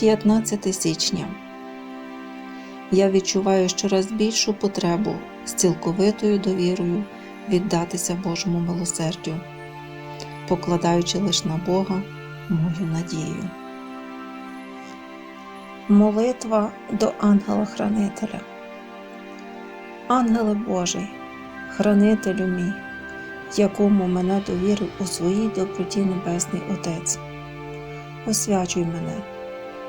15 січня. Я відчуваю щораз більшу потребу з цілковитою довірою віддатися Божому милосердю, покладаючи лише на Бога мою надію. Молитва до ангела-хранителя. Ангеле Божий, хранителю мій, якому мене довірив у своїй доброті Небесний Отець. Освячуй мене,